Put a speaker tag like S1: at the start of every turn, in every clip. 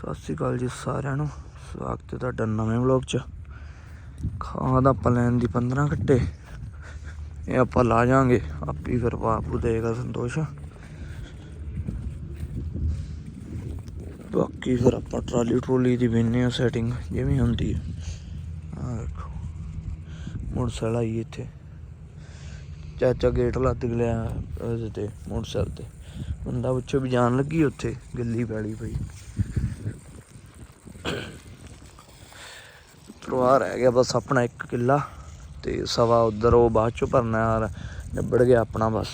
S1: ਸਤਿ ਸ਼੍ਰੀ ਅਕਾਲ ਜੀ ਸਾਰਿਆਂ ਨੂੰ। ਸਵਾਗਤ ਹੈ ਤੁਹਾਡਾ ਨਵੇਂ ਵਲੌਗ 'ਚ। ਖਾਦ ਆਪਾਂ ਲੈਣ ਦੀ 15 ਘੱਟੇ। ਇਹ ਆਪਾਂ ਲਾ ਜਾਾਂਗੇ ਆਪੀ ਫਿਰ ਬਾਪੂ ਦੇਗਾ ਸੰਤੋਸ਼। ਬਾਕੀ ਫਿਰ ਆਪਾਂ ਟਰਾਲੀ ਟਰੋਲੀ ਦੀ ਬਿੰਨੇ ਆ ਸੈਟਿੰਗ ਜਿਵੇਂ ਹੁੰਦੀ ਹੈ ਆ ਦੇਖੋ ਮੋਟਰਸਾਈਕਲ ਆਈ ਇੱਥੇ। ਚਾਚਾ ਗੇਟ ਲੱਦ ਗਿਆ ਉਹਦੇ ਤੇ ਮੋਟਰਸਾਈਕਲ ਤੇ। ਬੰਦਾ ਪੁੱਛੋ ਵੀ ਜਾਣ ਲੱਗੀ ਉੱਥੇ? ਗਿੱਲੀ ਪੈਲੀ ਪਈ। ਪਰਿਵਾਰ ਰਹਿ ਗਿਆ ਬਸ ਆਪਣਾ ਇੱਕ ਕਿੱਲਾ ਤੇ ਸਵਾ ਉਧਰ ਉਹ ਬਾਅਦ ਚੋਂ ਭਰਨਾ ਯਾਰ ਨਿਬੜ ਗਿਆ ਆਪਣਾ ਬਸ।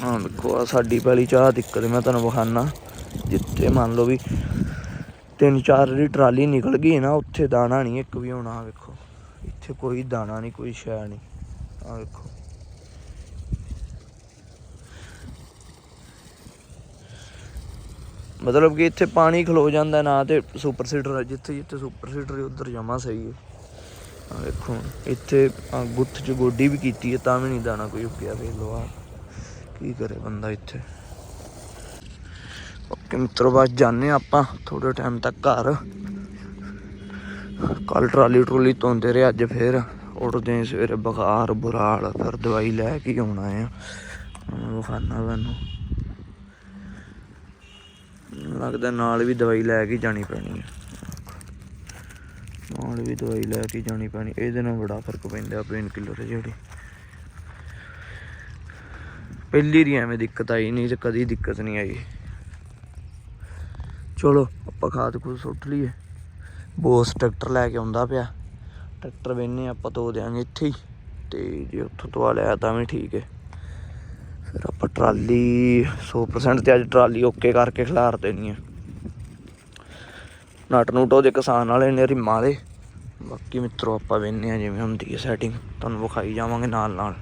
S1: ਹਾਂ ਦੇਖੋ ਆ ਸਾਡੀ ਪਹਿਲੀ ਚਾਹ ਦਿੱਕਤ ਮੈਂ ਤੁਹਾਨੂੰ ਵਿਖਾਣਾ ਜਿੱਥੇ ਮੰਨ ਲਓ ਵੀ ਤਿੰਨ ਚਾਰ ਦੀ ਟਰਾਲੀ ਨਿਕਲ ਗਈ ਨਾ, ਉੱਥੇ ਦਾਣਾ ਨਹੀਂ, ਇੱਕ ਵੀ ਹੋਣਾ ਵੇਖੋ, ਇੱਥੇ ਕੋਈ ਦਾਣਾ ਨਹੀਂ, ਕੋਈ ਸ਼ੈ ਨਹੀਂ ਆ ਵੇਖੋ। ਮਤਲਬ ਕਿ ਇੱਥੇ ਪਾਣੀ ਖਲੋ ਜਾਂਦਾ ਨਾ ਤੇ ਸੁਪਰ ਸੀਡਰ ਜਿੱਥੇ ਜਿੱਥੇ ਸੁਪਰ ਸੀਡਰ ਉੱਧਰ ਜਮਾ ਸਹੀ ਹੈ। ਆ ਵੇਖੋ ਇੱਥੇ ਗੁੱਥ ਚ ਗੋਡੀ ਵੀ ਕੀਤੀ ਹੈ, ਤਾਂ ਵੀ ਨਹੀਂ ਦਾਣਾ ਕੋਈ ਉੱਗਿਆ, ਵੇਖ ਲਓ ਆ ਕੀ ਕਰੇ ਬੰਦਾ ਇੱਥੇ? ਓਕੇ ਮਿੱਤਰੋ, ਬਸ ਜਾਣੇ ਆਪਾਂ ਥੋੜੇ ਟਾਈਮ ਤੱਕ ਘਰ। ਕੱਲ ਟਰਾਲੀ ਟਰੋਲੀ ਧੋਂਦੇ ਰਹੇ, ਅੱਜ ਫੇਰ ਉੱਠਦੇ ਸਵੇਰੇ ਬੁਖਾਰ ਬੁਰਾਲ ਫਿਰ ਦਵਾਈ ਲੈ ਕੇ ਆਉਣਾ ਆ। ਉਹ ਮੈਨੂੰ ਲੱਗਦਾ ਨਾਲ ਵੀ ਦਵਾਈ ਲੈ ਕੇ ਜਾਣੀ ਪੈਣੀ ਹੈ ਨਾਲ ਵੀ ਦਵਾਈ ਲੈ ਕੇ ਜਾਣੀ ਪੈਣੀ, ਇਹਦੇ ਨਾਲ ਬੜਾ ਫ਼ਰਕ ਪੈਂਦਾ ਪੇਨ ਕਿਲਰ ਜਿਹੜੀ। ਪਹਿਲੀ ਰੀ ਐਵੇਂ ਦਿੱਕਤ ਆਈ ਨਹੀਂ ਤੇ ਕਦੀ ਦਿੱਕਤ ਨਹੀਂ ਆਈ। ਚਲੋ, ਆਪਾਂ ਖਾਦ ਖੂਦ ਸੁੱਟ ਲਈਏ। ਬੋਸ ਟਰੈਕਟਰ ਲੈ ਕੇ ਆਉਂਦਾ ਪਿਆ। ਟਰੈਕਟਰ ਵੇਨੇ ਆਪਾਂ ਧੋ ਦਿਆਂਗੇ ਇੱਥੇ ਹੀ। ਤੇ ਜੇ ਉੱਥੋਂ ਧਵਾ ਲਿਆ ਤਾਂ ਵੀ ਠੀਕ ਹੈ। ਫਿਰ ਆਪਾਂ ਟਰਾਲੀ 100% ਤੇ ਅੱਜ ਟਰਾਲੀ ਓਕੇ ਕਰਕੇ ਖਿਲਾਰ ਦੇਣੀ ਹੈ ਨਟ ਨੂਟ ਉਹਦੇ ਕਿਸਾਨ ਵਾਲੇ ਨੇ ਰਿਮਾਂ ਦੇ। ਬਾਕੀ ਮਿੱਤਰੋ ਆਪਾਂ ਵੇਨੇ ਆ ਜਿਵੇਂ ਹੁੰਦੀ ਹੈ ਸੈਟਿੰਗ ਤੁਹਾਨੂੰ ਵਿਖਾਈ ਜਾਵਾਂਗੇ ਨਾਲ ਨਾਲ।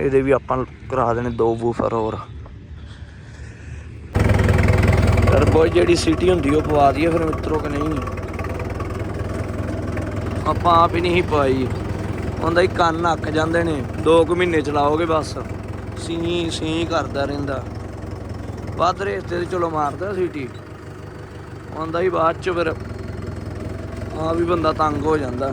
S1: ਇਹਦੇ ਵੀ ਆਪਾਂ ਕਰਾ ਦੇਣੇ ਦੋ ਬੂਫਰ ਹੋਰ। ਟਰਬੋ ਜਿਹੜੀ ਸਿਟੀ ਹੁੰਦੀ ਉਹ ਪਵਾ ਦਈਏ ਫਿਰ ਮਿੱਤਰੋ ਕਿ ਨਹੀਂ। ਆਪਾਂ ਆਪ ਹੀ ਨਹੀਂ ਪਾਈ। ਉਹਦਾ ਹੀ ਕੰਨ ਅੱਕ ਜਾਂਦੇ ਨੇ। 2 ਕੁ ਮਹੀਨੇ ਚਲਾਓਗੇ ਬਸ। ਸੀ ਸੀ ਕਰਦਾ ਰਹਿੰਦਾ। ਵੱਧ ਰੇਸ਼ ਤੇ ਚਲੋ ਮਾਰਦਾ ਸੀਟੀ। ਆਉਂਦਾ ਹੀ ਬਾਅਦ ਚ ਫਿਰ ਆ ਵੀ ਬੰਦਾ ਤੰਗ ਹੋ ਜਾਂਦਾ।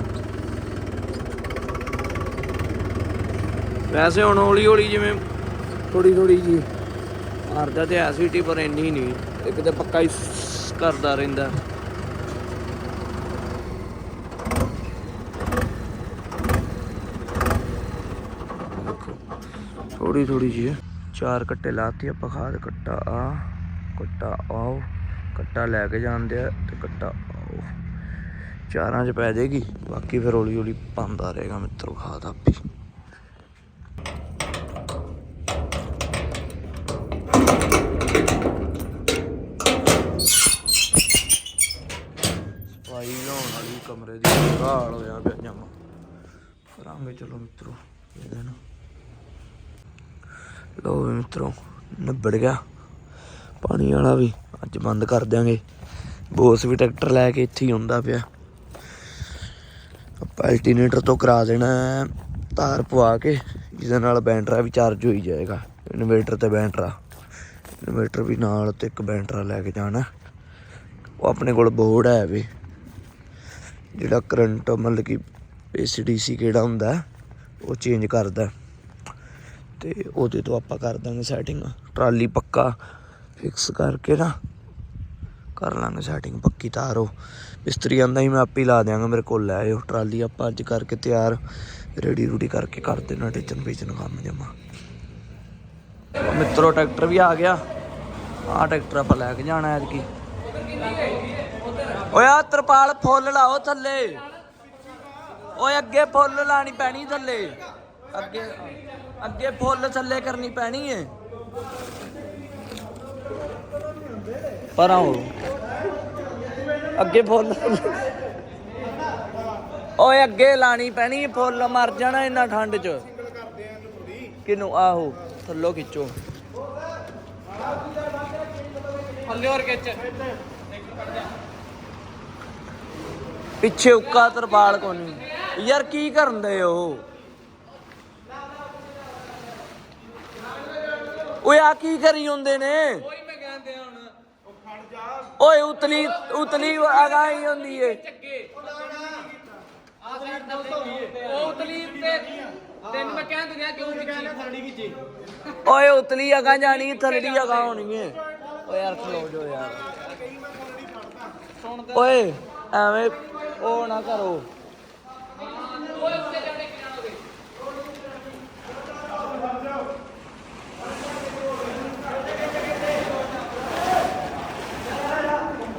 S1: ਵੈਸੇ ਹੁਣ ਹੌਲੀ ਹੌਲੀ ਜਿਵੇਂ ਥੋੜੀ ਥੋੜੀ ਜੀ ਮਾਰਦਾ ਤੇ ਸੀਟੀ, ਪਰ ਇੰਨੀ ਨਹੀਂ। ਇੱਕ ਤੇ ਪੱਕਾ ਹੀ ਕਰਦਾ ਰਹਿੰਦਾ। ਥੋੜੀ ਥੋੜੀ ਜੀ ਚਾਰ ਕੱਟੇ ਲਾਤੀ ਆਪਾਂ, ਖਾਦ ਕੱਟਾ ਆ, ਕੱਟਾ ਆਓ। ਕੱਟਾ ਲੈ ਕੇ ਜਾਂਦੇ ਆ ਤੇ ਕੱਟਾ ਆਓ। ਚਾਰਾਂ ਚ ਪੈ ਜਾਏਗੀ। ਬਾਕੀ ਫਿਰ ਹੌਲੀ ਹੌਲੀ ਪਾਉਂਦਾ ਰਹੇਗਾ ਮਿੱਤਰੋ ਖਾਦ ਆਪੀ ਸਫ਼ਾਈ ਲਾਉਣ ਵਾਲੀ ਕਮਰੇ ਦੀ ਹਾਲ ਹੋਇਆ ਪਿਆ ਜਮਾ। ਕਰਾਂਗੇ ਚਲੋ ਮਿੱਤਰੋ ਇਹਦੇ ਨਾਲ। ਲੋ ਵੀ ਮਿੱਤਰੋ, ਨਿਬੜ ਗਿਆ। ਪਾਣੀ ਵਾਲਾ ਵੀ ਅੱਜ ਬੰਦ ਕਰ ਦਿਆਂਗੇ। ਬੋਸ ਵੀ ਟਰੈਕਟਰ ਲੈ ਕੇ ਇੱਥੇ ਹੀ ਹੁੰਦਾ ਪਿਆ। ਆਪਾਂ ਅਲਟਰਨੇਟਰ ਤੋਂ ਕਰਾ ਦੇਣਾ ਤਾਰ ਪਵਾ ਕੇ, ਜਿਹਦੇ ਨਾਲ ਬੈਟਰਾ ਵੀ ਚਾਰਜ ਹੋਈ ਜਾਏਗਾ। ਇਨਵੇਟਰ ਤੇ ਬੈਟਰਾ ਇਨਵੇਟਰ ਵੀ ਨਾਲ ਤੇ ਇੱਕ ਬੈਟਰਾ ਲੈ ਕੇ ਜਾਣਾ। ਉਹ ਆਪਣੇ ਕੋਲ ਬੋਰਡ ਹੈ ਵੀ, ਜਿਹੜਾ ਕਰੰਟ ਮਤਲਬ ਕਿ ਏਸੀਡੀਸੀ ਕਿਹੜਾ ਹੁੰਦਾ, ਉਹ ਚੇਂਜ ਕਰਦਾ। ਤੇ ਉਹਦੇ ਤੋਂ ਆਪਾਂ ਕਰ ਦਾਂਗੇ ਸੈਟਿੰਗ ਟਰਾਲੀ ਪੱਕਾ ਫਿਕਸ ਕਰਕੇ ਨਾ ਕਰ ਲਾਂਗੇ ਸੈਟਿੰਗ ਪੱਕੀ ਤਾਰੋ ਮਿਸਤਰੀ ਆਂਦਾ ਹੀ ਮੈਂ ਆਪੇ ਲਾ ਦਿਆਂਗਾ, ਮੇਰੇ ਕੋਲ ਲੈ ਆਇਓ। ਟਰਾਲੀ ਆਪਾਂ ਅੱਜ ਕਰਕੇ ਤਿਆਰ ਰੈਡੀ ਰੂਡੀ ਕਰਕੇ ਕਰ ਦੇਣਾ ਟਿਚਨ ਪੀਚਨ ਕੰਮ ਜਮਾ। ਮਿੱਤਰੋ, ਟਰੈਕਟਰ ਵੀ ਆ ਗਿਆ। ਆਹ ਟਰੈਕਟਰ ਆਪਾਂ ਲੈ ਕੇ ਜਾਣਾ ਐਤਕੀ। ਓਏ ਆ ਤਰਪਾਲ ਫੁੱਲ ਲਾਓ ਥੱਲੇ। ਓਏ, ਅੱਗੇ ਫੁੱਲ ਲਾਣੀ ਪੈਣੀ ਥੱਲੇ। ਅੱਗੇ ਅੱਗੇ ਫੁੱਲ ਥੱਲੇ ਕਰਨੀ ਪੈਣੀ ਏ। ਪਰ ਆਓ। ਅੱਗੇ ਫੁੱਲ। ਓਏ ਅੱਗੇ ਲਾਣੀ ਪੈਣੀ ਫੁੱਲ ਮਰ ਜਾਣਾ ਇੰਨਾ ਠੰਡ ਚ। ਕਿਨੂੰ? ਆਹੋ ਥੱਲੋ ਖਿੱਚੋ।
S2: ਥੱਲੇ ਹੋਰ ਖਿੱਚ।
S1: ਪਿੱਛੇ ਉੱਕਾ ਤਰਪਾਲ ਕੋਨੀ। ਯਾਰ ਕੀ ਕਰਨ ਦੇ ਉਹ ਓਏ ਆ ਕੀ ਕਰੀ ਹੁੰਦੇ ਨੇ?
S2: ਕੋਈ ਮੈਂ ਕਹਿੰਦੇ ਹੁਣ।
S1: ਓਏ ਉਤਲੀ ਉਤਲੀ ਅਗਾਈ ਹੁੰਦੀ ਏ।
S2: ਚੱਗੇ ਆ ਸਾਈਡ ਨਾਲ ਦੇਖੀ ਉਹ ਉਤਲੀ ਤੇ ਤੈਨੂੰ ਮੈਂ ਕਹਿ ਦਿੰਦਾ ਕਿਉਂ ਖਿੱਚੀ ਥਰੜੀ ਖਿੱਚੀ
S1: ਓਏ ਉਤਲੀ ਅਗਾ ਜਾਣੀ ਥਲੜੀ ਅਗਾ ਹੋਣੀ ਏ। ਓਏ ਯਾਰ ਖਲੋ ਜੋ ਯਾਰ। ਓਏ ਐਵੇਂ ਉਹ ਨਾ ਕਰੋ।
S2: ਓਏ ਉੱਤੇ ਜਾਣੇ ਕਿ ਜਾਣਾ ਉਹਦੇ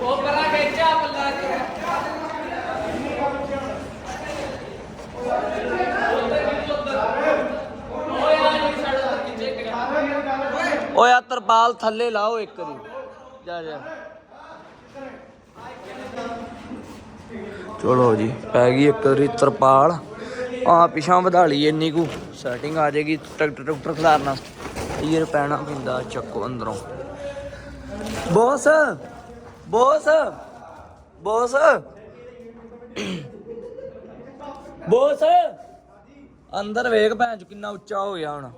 S2: ਉਹ ਕਰਾ ਖਿੱਚਾ ਪੱਲਾ ਓਏ ਆ ਜੀ ਸਾਡਾ ਖਿੱਚੇ ਕਿ
S1: ਓਏ ਆ ਤਰਪਾਲ ਥੱਲੇ ਲਾਓ ਇੱਕ ਦੀ ਜਾ ਜਾ। ਚਲੋ ਜੀ, ਪੈ ਗਈ ਇੱਕ ਵਾਰੀ ਤਰਪਾਲ। ਆ ਪਿਛਾਂ ਵਧਾ ਲਈ ਇੰਨੀ ਕੁ। ਸੈਟਿੰਗ ਆ ਜਾਏਗੀ, ਟਰੈਕਟਰ ਟਰੈਕਟਰ ਖਿਲਾਰਨਾ। ਇਹ ਪੈਣਾ ਪਿੰਦਾ, ਚੱਕੋ ਅੰਦਰੋਂ। ਬੋਸ ਬੋਸ ਬੋਸ। ਬੋਸ, ਅੰਦਰ ਵੇਖ ਭੈਣ ਚ ਕਿੰਨਾ ਉੱਚਾ ਹੋ ਗਿਆ ਹੁਣ।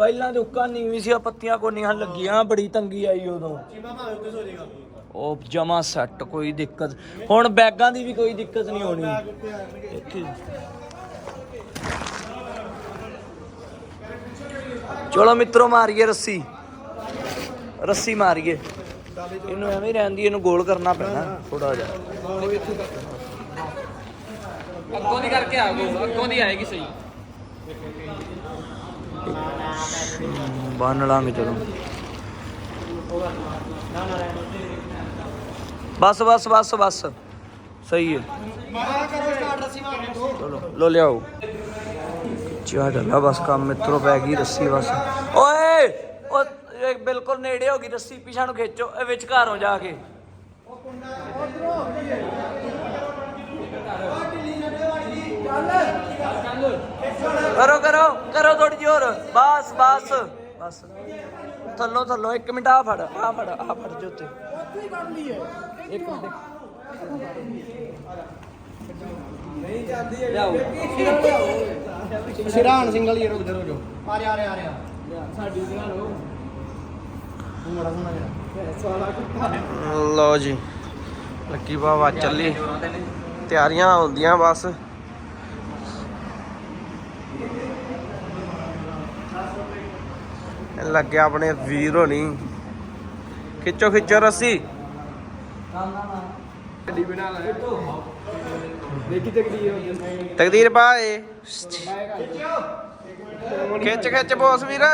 S1: ਪਹਿਲਾਂ ਤੇ ਉੱਕਾ ਨੀਵੀਂ ਸੀ ਆ ਪੱਤੀਆਂ ਕੋਨੀਆਂ ਲੱਗੀਆਂ ਬੜੀ ਤੰਗੀ ਆਈ ਉਦੋਂ। ਉਹ ਜਮਾ ਸੈੱਟ ਕੋਈ ਦਿੱਕਤ। ਹੁਣ ਬੈਗਾਂ ਦੀ ਵੀ ਕੋਈ ਦਿੱਕਤ ਨਹੀਂ ਹੋਣੀ। ਚਲੋ ਮਿੱਤਰੋ, ਮਾਰੀਏ ਰੱਸੀ। ਰੱਸੀ ਮਾਰੀਏ। ਇਹਨੂੰ ਐਵੇਂ ਰਹਿੰਦੀ, ਇਹਨੂੰ ਗੋਲ ਕਰਨਾ ਪੈਣਾ ਥੋੜਾ ਜਿਹਾ।
S2: ਅੱਗੋਂ ਦੀ ਕਰਕੇ ਆ ਗੋ ਅੱਗੋਂ ਦੀ ਆਏਗੀ ਸਹੀ।
S1: ਬੰਨ ਲਾਂਗੇ ਚਲੋ। ਬਸ ਬਸ ਬਸ ਬਸ। ਸਹੀ ਹੈ। ਚਲੋ, ਲੋ ਲਿਆਓ। ਚਾਹ ਡਲਾ ਬਸ, ਕੰਮ ਮਿੱਤਰੋ ਪੈ ਗਈ ਰੱਸੀ ਬਸ। ਓਏ ਉਹ ਬਿਲਕੁਲ ਨੇੜੇ ਹੋ ਗਈ ਰੱਸੀ ਪਿਛਾਂ ਨੂੰ ਖਿੱਚੋ, ਇਹ ਵਿੱਚ ਘਰੋਂ ਜਾ ਕੇ। ਕਰੋ ਕਰੋ ਕਰੋ ਥੋੜੀ ਜਿਹੀ ਹੋਰ। ਬਸ ਬਸ ਬਸ। ਥੱਲੋਂ ਥੱਲੋਂ ਇੱਕ ਮਿੰਟ ਆ ਫੜ ਆ ਫੜ ਆ ਫੜ ਜੋਤੇ। ਮਿੰਟ।
S3: ਸਿਰਾਨ ਸਿੰਗਲ ਹੀ ਰੁਕ ਜਰੋ ਜੋ। ਆ ਰਿਹਾ ਆ ਰਿਹਾ ਆ ਰਿਹਾ।
S2: ਸਾਡੀ ਦਿਨਾਂ ਨੂੰ
S3: ਤੂੰ ਬੜਾ ਸੋਹਣਾ ਜਿਹੜਾ
S4: ਲਓ ਜੀ। ਲੱਕੀ ਬਾਬਾ ਚੱਲੀ। ਤਿਆਰੀਆਂ ਹੁੰਦੀਆਂ ਬਸ। ਲੱਗਿਆ ਆਪਣੇ ਵੀਰ ਹੋਣੀ। ਖਿੱਚੋ ਖਿੱਚੋ ਰੱਸੀ।
S2: ਗੱਡੀ ਬਣਾ ਲੈ ਦੇਖੀ ਤਕਦੀ
S4: ਤਕਦੀਰ ਬਾਏ ਖਿੱਚ ਖਿੱਚ ਬੋਸ ਵੀਰ।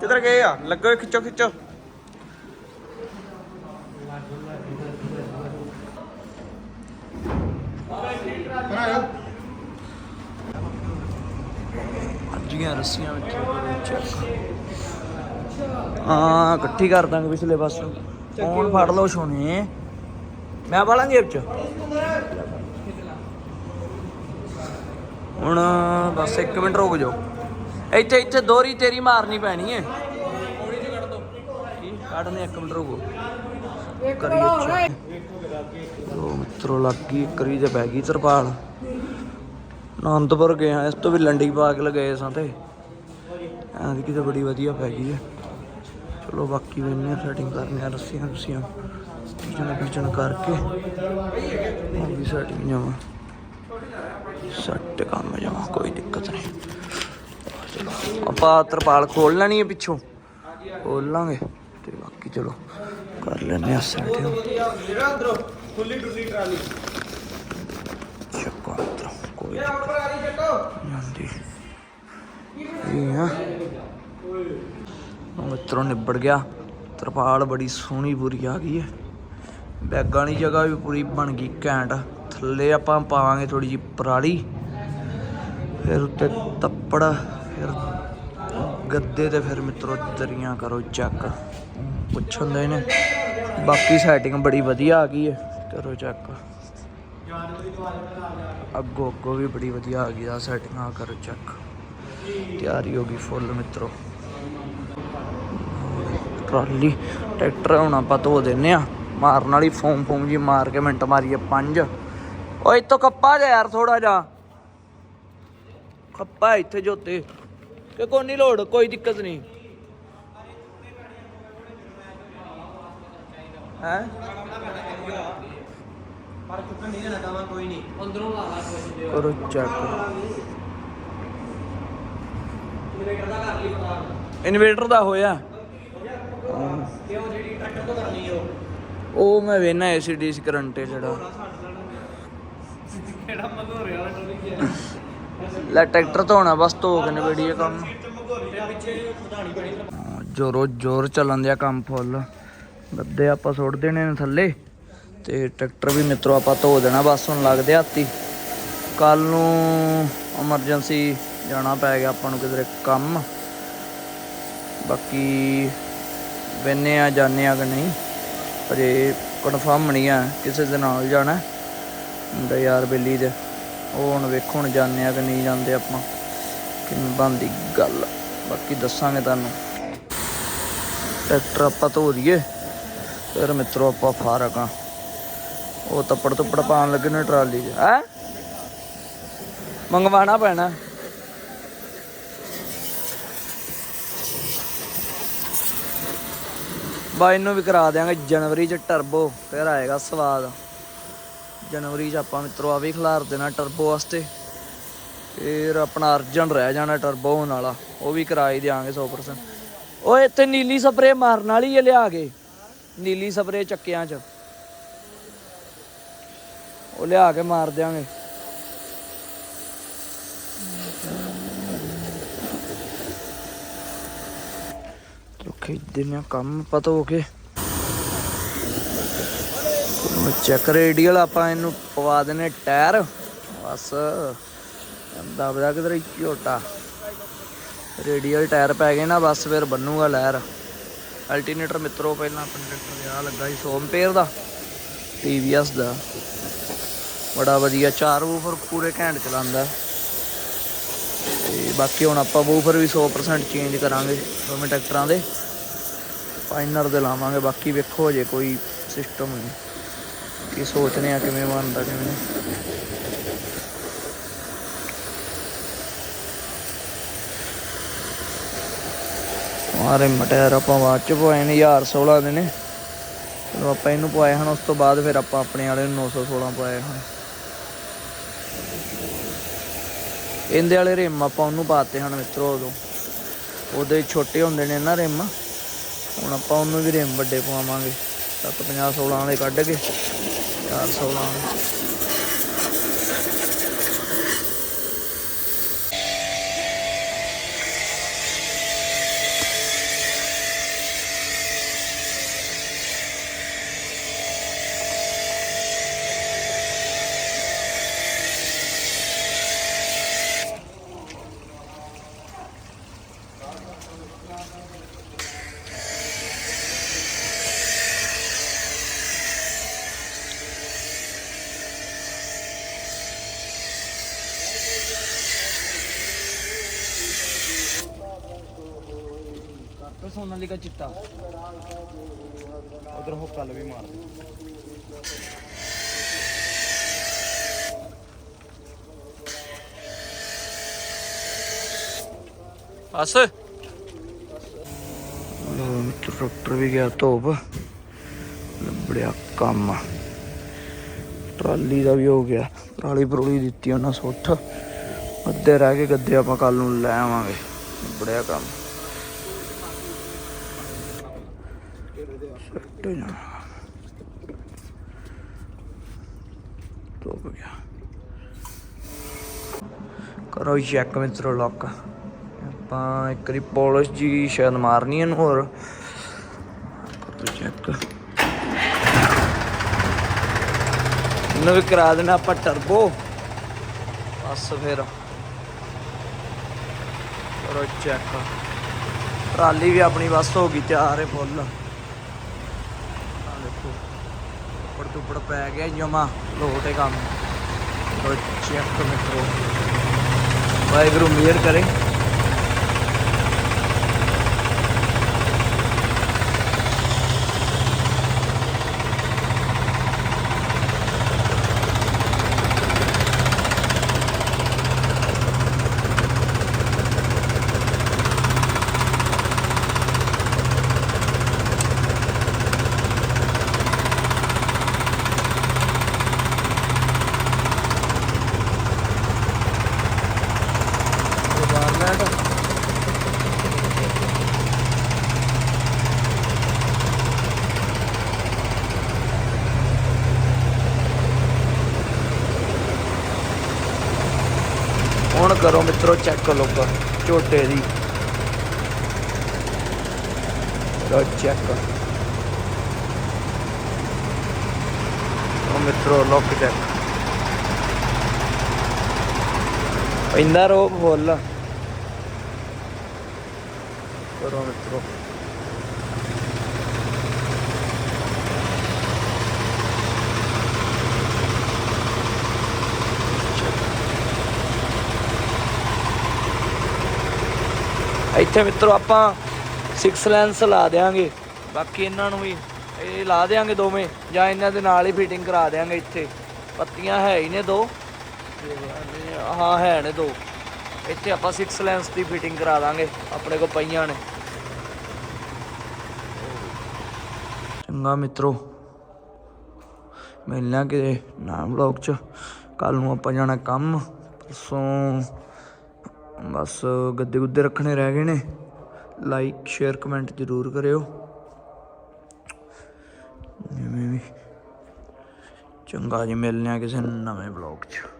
S4: ਕਿੱਧਰ ਗਏ ਆ? ਲੱਗੋ, ਖਿੱਚੋ ਖਿੱਚੋ।
S3: ਬਣਾਇਓ
S1: ਗਿਆ ਰੱਸੀਆਂ ਵਿੱਚ ਚੈੱਕ ਹਾਂ ਇਕੱਠੀ ਕਰ ਦਾਂਗੇ ਪਿਛਲੇ ਪਾਸੋਂ। ਫੋਨ ਫੜ ਲਓ ਸੋਨੇ। ਮੈਂ ਪਾਲਾਂ ਜੇਬ ਚ। ਹੁਣ ਬਸ 1 ਮਿੰਟ ਰੁਕ ਜਾਓ। ਇੱਥੇ ਇੱਥੇ ਦੋਰੀ ਤੇਰੀ ਮਾਰਨੀ ਪੈਣੀ ਏ। ਕੱਢਨੇ 1 ਮਿੰਟ ਰੁਕੋ। ਕਰੀਏ ਲੋ ਮਿੱਤਰੋ ਲੱਗ ਕਰੀ ਤੇ ਪੈ ਗਈ ਤਰਪਾਲ। ਅਨੰਦਪੁਰ ਗਏ ਆ ਇਸ ਤੋਂ ਵੀ ਲੰਡੀ ਪਾ ਕੇ ਲਗਾਏ ਸਾਂ ਤੇ। ਐਂ ਦੀ ਕਿਤੇ ਬੜੀ ਵਧੀਆ ਪੈ ਗਈ ਹੈ। ਚਲੋ ਬਾਕੀ ਵੇਨੇ ਸੈਟਿੰਗ ਕਰਨੇ ਆ ਰੱਸੀਆਂ ਰੱਸੀਆਂ ਪਿਛਣ ਪਿਛਣ ਕਰਕੇ। ਉਹ ਵੀ ਸੈਟਿੰਗ ਜਾਵਾਂ। ਸੱਟ ਕੰਮ ਜਾਵਾਂ ਕੋਈ ਦਿੱਕਤ ਨਹੀਂ। ਚਲੋ ਆਪਾਂ ਤਰਪਾਲ ਖੋਲ ਲੈਣੀ ਹੈ ਪਿੱਛੋਂ। ਖੋਲ ਲਾਂਗੇ ਤੇ ਬਾਕੀ ਚਲੋ ਕਰ ਲੈਨੇ ਆ ਸੈਟਿੰਗ
S4: ਜਿਹੜਾ ਅੰਦਰੋਂ ਖੁੱਲੀ ਡੁੱਲੀ ਟਰਾਲੀ।
S1: ਚੱਕੋ ਅੰਦਰੋਂ। ਇਹ ਆ। ਮਿੱਤਰੋਂ ਨਿਬੜ ਗਿਆ। ਤਰਪਾਲ ਬੜੀ ਸੋਹਣੀ ਪੂਰੀ ਆ ਗਈ ਹੈ। ਬੈਗਾਂ ਦੀ ਜਗ੍ਹਾ ਵੀ ਪੂਰੀ ਬਣ ਗਈ ਘੈਂਟ। ਥੱਲੇ ਆਪਾਂ ਪਾਵਾਂਗੇ ਥੋੜੀ ਜਿਹੀ ਪਰਾਲੀ। ਫਿਰ ਉੱਤੇ ਤੱਪੜ ਫਿਰ ਗੱਦੇ ਤੇ ਫਿਰ ਮਿੱਤਰੋ ਦਰੀਆਂ ਕਰੋ ਚੈੱਕ। ਪੁੱਛਣ ਦੇ ਨੇ। ਬਾਕੀ ਸੈਟਿੰਗ ਬੜੀ ਵਧੀਆ ਆ ਗਈ ਹੈ। ਕਰੋ ਚੈੱਕ। ਅੱਗੋਂ ਅੱਗੋਂ ਵੀ ਬੜੀ ਵਧੀਆ ਆ ਗਈ ਆ ਸੈਟਿੰਗਾਂ ਕਰੋ ਚੈੱਕ ਤਿਆਰੀ ਹੋ ਗਈ ਫੁੱਲ ਮਿੱਤਰੋ। ਟਰਾਲੀ, ਟਰੈਕਟਰ ਹੁਣ ਆਪਾਂ ਧੋ ਦਿੰਨੇ ਆ। ਮਾਰਨ ਵਾਲੀ ਫੋਮ ਫੋਮ ਜੀ ਮਾਰ ਕੇ ਮਿੰਟ ਮਾਰੀਏ ਪੰਜ। ਓਏ ਇਤੋਂ ਕੱਪਾ ਜਾ ਯਾਰ ਥੋੜਾ ਜਾ ਖੱਪਾ ਇੱਥੇ ਜੋਤੇ। ਕਿ ਕੋਈ ਨਹੀਂ ਲੋੜ, ਕੋਈ ਦਿੱਕਤ ਨਹੀਂ ਹੈ?
S3: ਪਰ ਚੁੱਕਣ ਨਹੀਂ ਦੇਣਾ ਕਾਵਾ ਕੋਈ ਨਹੀਂ।
S2: ਅੰਦਰੋਂ ਲਾ ਲਾ ਕੁਝ ਦੇ।
S1: ਕਰੋ ਚੈੱਕ
S3: ਇਨਵੇਟਰ ਦਾ ਕਰ ਲਈ ਪਤਾ।
S1: ਇਨਵੇਟਰ ਦਾ ਹੋਇਆ।
S3: ਕਿਉਂ? ਜਿਹੜੀ ਟਰੈਕਟਰ ਤੋਂ ਕਰਨੀ ਉਹ।
S1: ਉਹ ਮੈਂ ਵੇਨਾ ਐਸੀਡੀਸੀ ਕਰੰਟ ਜਿਹੜਾ।
S2: ਕਿਹੜਾ ਮਗੋ ਰਿਹਾ ਟੋਲੀ
S1: ਲੈ ਟਰੈਕਟਰ ਧੋਣਾ ਬਸ ਧੋ ਕੇ ਨਿਬੜੀ ਇਹ ਕੰਮ।
S3: ਤੇ ਪਿੱਛੇ ਵਧਾਣੀ ਪੈਣੀ
S1: ਹਾਂ, ਜ਼ੋਰੋ ਜ਼ੋਰ ਚੱਲਣ ਦਿਆ ਕੰਮ ਫੁੱਲ। ਗੱਦੇ ਆਪਾਂ ਸੁੱਟ ਦੇਣੇ ਨੇ ਥੱਲੇ। ਤੇ ਟਰੈਕਟਰ ਵੀ ਮਿੱਤਰੋ ਆਪਾਂ ਧੋ ਦੇਣਾ, ਬਸ ਹੁਣ ਲੱਗਦੇ ਹੱਥੀ। ਕੱਲ ਨੂੰ ਐਮਰਜੈਂਸੀ ਜਾਣਾ ਪੈ ਗਿਆ ਆਪਾਂ ਨੂੰ ਕਿਧਰੇ ਕੰਮ। ਬਾਕੀ ਵੇਨੇ ਆ ਜਾਣੇ ਆ ਕਿ ਨਹੀਂ ਅਜੇ ਕਨਫਰਮ ਨਹੀਂ ਆ ਕਿਸੇ ਦੇ ਨਾਲ ਜਾਣਾ। ਮੁੰਡਾ ਯਾਰ ਬੇਲੀ ਦੇ, ਉਹ ਹੁਣ ਵੇਖੋ ਹੁਣ ਜਾਣੇ ਆ ਕਿ ਨਹੀਂ ਜਾਂਦੇ ਆਪਾਂ। ਕਿਵੇਂ ਬਣਦੀ ਗੱਲ, ਬਾਕੀ ਦੱਸਾਂਗੇ ਤੁਹਾਨੂੰ। ਟਰੈਕਟਰ ਆਪਾਂ ਧੋ ਦਈਏ, ਫਿਰ ਮਿੱਤਰੋ ਆਪਾਂ ਫਾਰਕ ਆ। ਉਹ ਤੱਪੜ ਤੁੱਪੜ ਪਾਣ ਲੱਗੇ ਨੇ ਟਰਾਲੀ 'ਚ। ਹੈ? ਮੰਗਵਾਣਾ ਪੈਣਾ। ਬਾਈ ਨੂੰ ਵੀ ਕਰਾ ਦਿਆਂਗੇ। ਜਨਵਰੀ 'ਚ ਟਰਬੋ ਫਿਰ ਆਏਗਾ ਸਵਾਦ। ਜਨਵਰੀ 'ਚ ਆਪਾਂ ਮਿੱਤਰੋ ਆ ਵੀ ਖਿਲਾਰ ਦੇਣਾ ਟਰਬੋ ਵਾਸਤੇ। ਫਿਰ ਆਪਣਾ ਅਰਜਨ ਰਹਿ ਜਾਣਾ ਟਰਬੋ ਹੋਣ ਵਾਲਾ। ਉਹ ਵੀ ਕਰਾ ਹੀ ਦਿਆਂਗੇ 100% ਓਏ, ਇੱਥੇ ਨੀਲੀ ਸਪਰੇ ਮਾਰਨ ਵਾਲੀ ਹੈ ਲਿਆ ਕੇ। ਨੀਲੀ ਸਪਰੇ ਚੱਕਿਆਂ 'ਚ। ਉਹ ਲਿਆ ਕੇ ਮਾਰ ਦਿਆਂਗੇ। ਚਲੋ ਖਿੱਚਦੇ ਕੰਮ ਪਤਾ ਹੋ ਕੇ। ਚੈੱਕ ਰੇਡੀਅਲ ਆਪਾਂ ਇਹਨੂੰ ਪਵਾ ਦੇਣੇ ਟਾਇਰ। ਬਸ ਦਬਦਾ ਕਿਧਰ ਝੋਟਾ। ਰੇਡੀਅਲ ਟਾਇਰ ਪੈ ਗਏ ਨਾ, ਬਸ ਫਿਰ ਬੰਨੂਗਾ ਲਹਿਰ। ਅਲਟਰਨੇਟਰ ਮਿੱਤਰੋ, ਪਹਿਲਾਂ ਆਪਣੇ ਟਰੈਕਟਰ ਦੇ ਆ ਲੱਗਾ ਸੀ 100 ਐਂਪੀਅਰ ਦਾ TVS ਦਾ। ਬੜਾ ਵਧੀਆ, ਚਾਰ ਵੂਫਰ ਪੂਰੇ ਘੈਂਟ ਚਲਾਉਂਦਾ। ਤੇ ਬਾਕੀ ਹੁਣ ਆਪਾਂ ਵੂਫਰ ਵੀ 100% ਚੇਂਜ ਕਰਾਂਗੇ ਦੋਵੇਂ ਟਰੈਕਟਰਾਂ ਦੇ। ਫਾਈਨਰ ਦੇ ਲਾਵਾਂਗੇ, ਬਾਕੀ ਵੇਖੋ ਜੇ ਕੋਈ ਸਿਸਟਮ ਨਹੀਂ। ਕੀ ਸੋਚਨੇ ਆ, ਕਿਵੇਂ ਬਣਦਾ, ਕਿਵੇਂ ਨਹੀਂ। ਮਾਰੇ ਮਟਿਆਰ ਆਪਾਂ ਬਾਅਦ ਚ ਪਵਾਏ ਨੇ 1016 ਦੇ ਨੇ। ਚਲੋ ਆਪਾਂ ਇਹਨੂੰ ਪਵਾਏ ਹਨ, ਉਸ ਤੋਂ ਬਾਅਦ ਫਿਰ ਆਪਾਂ ਆਪਣੇ ਵਾਲੇ ਨੂੰ 916 ਪਵਾਏ ਹਨ। ਇਹਦੇ ਵਾਲੇ ਰਿਮ ਆਪਾਂ ਉਹਨੂੰ ਪਾਤੇ ਹਨ ਮਿੱਤਰੋ ਉਦੋਂ। ਉਹਦੇ ਛੋਟੇ ਹੁੰਦੇ ਨੇ ਨਾ ਰਿਮ। ਹੁਣ ਆਪਾਂ ਉਹਨੂੰ ਵੀ ਰਿਮ ਵੱਡੇ ਪਵਾਵਾਂਗੇ। 750 16 ਵਾਲੇ ਕੱਢ ਕੇ। 416 ਵਾਲੇ। ਕਰਤਾ ਸੋਨਾਲੀਕਾ ਚਿੱਟਾ।
S3: ਉਧਰ ਹੋ ਕੱਲ ਵੀ ਮਾਰ
S4: ਬਸ
S1: ਟਰੈਕਟਰ ਵੀ ਗਿਆ ਧੋਪ ਲੱਭੜਿਆ ਕੰਮ। ਟਰਾਲੀ ਦਾ ਵੀ ਹੋ ਗਿਆ। ਟਰਾਲੀ ਪਰੋਲੀ ਦਿੱਤੀ ਉਹਨਾਂ ਸੁੱਠ। ਅੱਧੇ ਰਹਿ ਗਏ ਗੱਦੇ ਆਪਾਂ ਕੱਲ ਨੂੰ ਲੈ ਆਵਾਂਗੇ। ਲੱਭੜਿਆ ਕੰਮ। ਸੱਟ ਜਾਣਾ ਧੋਪ ਗਿਆ ਕਰੋ ਚੈੱਕ ਮਿੱਤਰੋ ਲੋਕ ਆਪਾਂ ਇੱਕ ਵਾਰੀ ਪੋਲਿਸ਼ ਜੀ ਸ਼ਾਇਦ ਮਾਰਨੀ ਇਹਨੂੰ ਹੋਰ ਕਰੋ ਚੈੱਕ ਇਹਨੂੰ ਵੀ ਕਰਾ ਦੇਣਾ ਆਪਾਂ ਟਰਬੋ ਬਸ ਫਿਰ ਕਰੋ ਚੈੱਕ ਟਰਾਲੀ ਵੀ ਆਪਣੀ ਬਸ ਹੋ ਗਈ ਤਿਆਰ ਹੈ ਫੁੱਲ ਦੇਖੋ। ਉੱਪਰ ਤੋਂ ਉੱਪਰ ਪੈ ਗਿਆ ਜਮਾ, ਲੋਟੇ ਕੰਮ। ਕਰੋ ਚੈੱਕ ਮਿੱਤਰੋ ਵਾਹਿਗੁਰੂ ਮਿਹਰ ਕਰੇ। ਮਿੰਟ ਹੁਣ ਕਰੋ ਮਿੱਤਰੋ ਚੈੱਕ ਲੋਕ ਝੋਟੇ ਦੀ। ਲੋ ਚੈੱਕ ਉਹ ਮਿੱਤਰੋ ਲੋਕ ਚੈੱਕ ਇੰਨਾ ਰੋਬ ਫੁੱਲ। ਕਰੋ ਮਿੱਤਰੋ। ਇੱਥੇ ਮਿੱਤਰੋ ਆਪਾਂ 6 ਲੈਂਸ ਲਾ ਦੇਾਂਗੇ ਬਾਕੀ ਇਹਨਾਂ ਨੂੰ ਵੀ ਇਹ ਲਾ ਦੇਾਂਗੇ ਦੋਵੇਂ, ਜਾਂ ਇਹਨਾਂ ਦੇ ਨਾਲ ਹੀ ਫਿਟਿੰਗ ਕਰਾ ਦੇਾਂਗੇ ਇੱਥੇ। ਪੱਤੀਆਂ ਹੈ ਹੀ ਨੇ ਦੋ। ਹਾਂ, ਹੈ ਨੇ ਦੋ। ਇੱਥੇ ਆਪਾਂ 6 ਲੈਂਸ ਦੀ ਫਿਟਿੰਗ ਕਰਾ ਦਾਂਗੇ, ਆਪਣੇ ਕੋਲ ਪਈਆਂ ਨੇ। ਚੰਗਾ ਮਿੱਤਰੋ। ਮਿਲਣਾ ਕਿ ਨਾ ਵਲੌਗ ਚ। ਕੱਲ ਨੂੰ ਆਪਾਂ ਜਾਣਾ ਕੰਮ, ਪਰਸੋਂ ਬਸ ਗੱਦੇ ਗੁੱਦੇ ਰੱਖਣੇ ਰਹਿ ਗਏ ਨੇ। ਲਾਈਕ ਸ਼ੇਅਰ ਕਮੈਂਟ ਜ਼ਰੂਰ ਕਰਿਓ। ਜਿਵੇਂ ਵੀ। ਚੰਗਾ ਜੀ ਮਿਲਨੇ ਆ ਕਿਸੇ ਨਵੇਂ ਵਲੌਗ 'ਚ।